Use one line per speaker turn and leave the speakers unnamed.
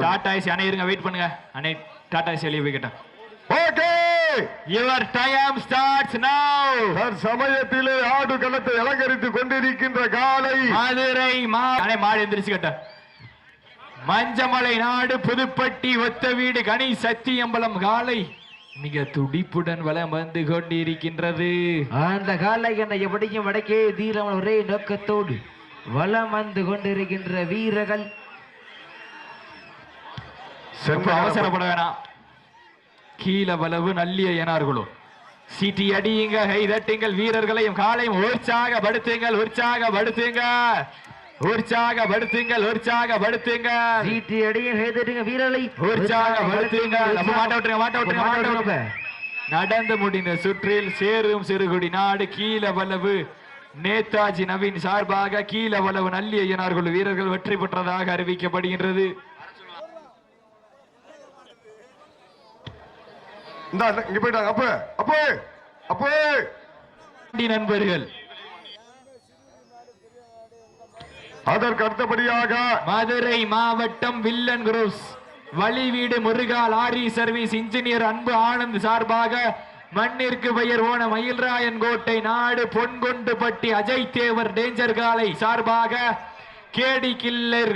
Tata AC அண்ணே இருங்க wait பண்ணுங்க. அண்ணே டாடா ஏசி வெளியே போய்கிட்டேன்.
Okay!
Your time starts now
தற்சமயத்திலே ஆடு களத்தை அலங்கரித்துக் கொண்டிருக்கின்ற காலை.
மதுரை மா அண்ணே மாடு எந்திரிச்சு கட்ட. மஞ்சமலை நாடு புதுப்பட்டி ஒத்த வீடு கனி சத்தியம்பலம் காலை. மிக துடிப்புடன் வலம் வந்து கொண்டிருக்கின்றது.
அந்த காலை என்னை எப்படியும் வடக்கே தீரவன் ஒரே நோக்கத்தோடு வலம் வந்து கொண்டிருக்கின்ற வீரர்கள்
ரொம்ப அவசரப்பட வேணாம். கீழ வலவு நல்லிய எனார்களோ சீட்டி அடியுங்க கை தட்டுங்கள் வீரர்களையும் காலையும் உற்சாகப்படுத்துங்கள் உற்சாகப்படுத்துங்க உற்சாகப்படுத்துங்கள் உற்சாகப்படுத்துங்க
சீட்டி அடிய ஹேதடுங்க வீரர்களை.
உற்சாகப்படுத்துங்க நம்ம மாட்ட விட்டுருங்க மாட்ட விட்டுருங்க மாட்ட விட்டுருங்க. நடந்து முடிந்த சுற்றில் சேரும் சிறுகுடி நாடு கீழ வலவு. நேதாஜி நவீன் சார்பாக கீழ வலவு நல்லி ஐயனார்கள் வீரர்கள் வெற்றி பெற்றதாக அறிவிக்கப்படுகின்றது.
இந்தா, இங்க போயிட்டாங்க. அப்ப அப்ப அப்ப.
நண்பர்கள்.
அதற்கு அடுத்தபடியாக
மதுரை மாவட்டம் villain groups வழிவீடு Muruga lorry service engineer Anbu Anand சார்பாக மண்ணிற்கு பெயர் ஓன மயில்ராயன் கோட்டை நாடு பொன்கொண்டுபட்டி அஜய் தேவர் டேஞ்சர் காலை சார்பாக கேடி கில்லர்